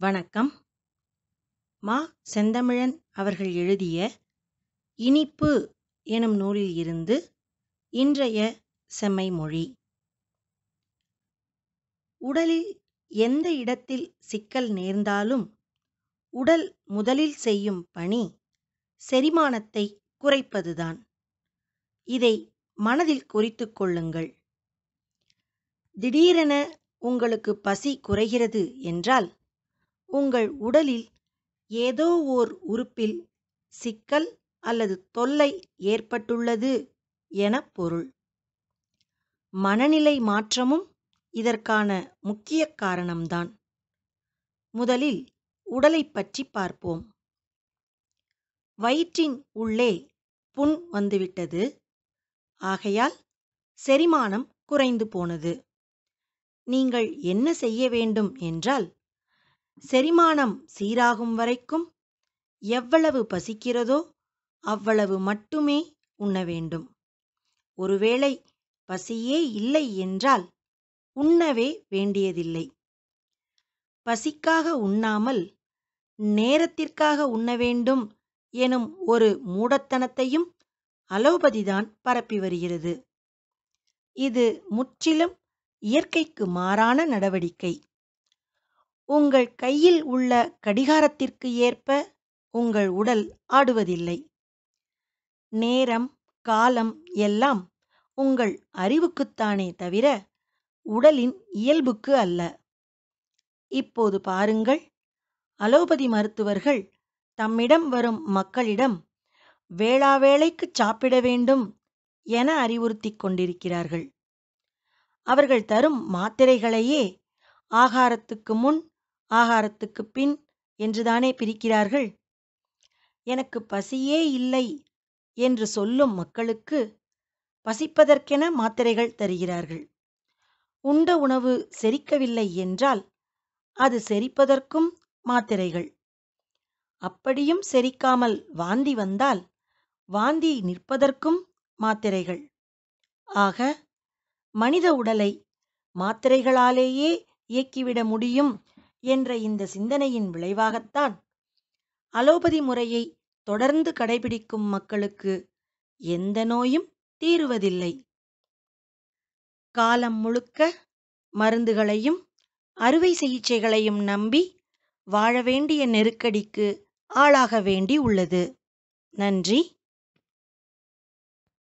வணக்கம். மா செந்தமிழன் அவர்கள் எழுதிய இனிப்பு எனும் நூலில் இருந்து இன்றைய செம்மை மொழி. உடலில் எந்த இடத்தில் சிக்கல் நேர்ந்தாலும் உடல் முதலில் செய்யும் பணி செரிமானத்தை குறைப்பதுதான். இதை மனதில் குறித்துக் கொள்ளுங்கள். திடீரென உங்களுக்கு பசி குறைகிறது என்றால் உங்கள் உடலில் ஏதோ ஓர் உறுப்பில் சிக்கல் அல்லது தொல்லை ஏற்பட்டுள்ளது என பொருள். மனநிலை மாற்றமும் இதற்கான முக்கிய காரணம்தான். முதலில் உடலைப் பற்றி பார்ப்போம். வயிற்றின் உள்ளே புண் வந்துவிட்டது. ஆகையால் செரிமானம் குறைந்து போனது. நீங்கள் என்ன செய்ய வேண்டும் என்றால் செரிமானம் சீராகும் வரைக்கும் எவ்வளவு பசிக்கிறதோ அவ்வளவு மட்டுமே உண்ண வேண்டும். ஒருவேளை பசியே இல்லை என்றால் உண்ணவே வேண்டியதில்லை. பசிக்காக உண்ணாமல் நேரத்திற்காக உண்ண வேண்டும் எனும் ஒரு மூடத்தனத்தையும் அலோபதிதான் பரப்பி வருகிறது. இது முற்றிலும் இயற்கைக்கு மாறான நடவடிக்கை. உங்கள் கையில் உள்ள கடிகாரத்திற்கு ஏற்ப உங்கள் உடல் ஆடுவதில்லை. நேரம் காலம் எல்லாம் உங்கள் அறிவுக்குத்தானே தவிர உடலின் இயல்புக்கு அல்ல. இப்போது பாருங்கள். அலோபதி மருத்துவர்கள் தம்மிடம் வரும் மக்களிடம் வேளாவேளைக்கு சாப்பிட வேண்டும் என அறிவுறுத்திக் கொண்டிருக்கிறார்கள். அவர்கள் தரும் மாத்திரைகளையே ஆகாரத்துக்கு முன் ஆகாரத்துக்கு பின் என்றுதானே பிரிக்கிறார்கள்? எனக்கு பசியே இல்லை என்று சொல்லும் மக்களுக்கு பசிப்பதற்கென மாத்திரைகள் தருகிறார்கள். உண்ட உணவு செரிக்கவில்லை என்றால் அது செரிப்பதற்கும் மாத்திரைகள். அப்படியும் செரிக்காமல் வாந்தி வந்தால் வாந்தி நிற்பதற்கும் மாத்திரைகள். ஆக மனித உடலை மாத்திரைகளாலேயே இயக்கிவிட முடியும் என்ற இந்த சிந்தனையின் விளைவாகத்தான் அலோபதி முறையை தொடர்ந்து கடைபிடிக்கும் மக்களுக்கு எந்த நோயும் தீருவதில்லை. காலம் முழுக்க மருந்துகளையும் அறுவை சிகிச்சைகளையும் நம்பி வாழ வேண்டிய நெருக்கடிக்கு ஆளாக வேண்டி உள்ளது. நன்றி.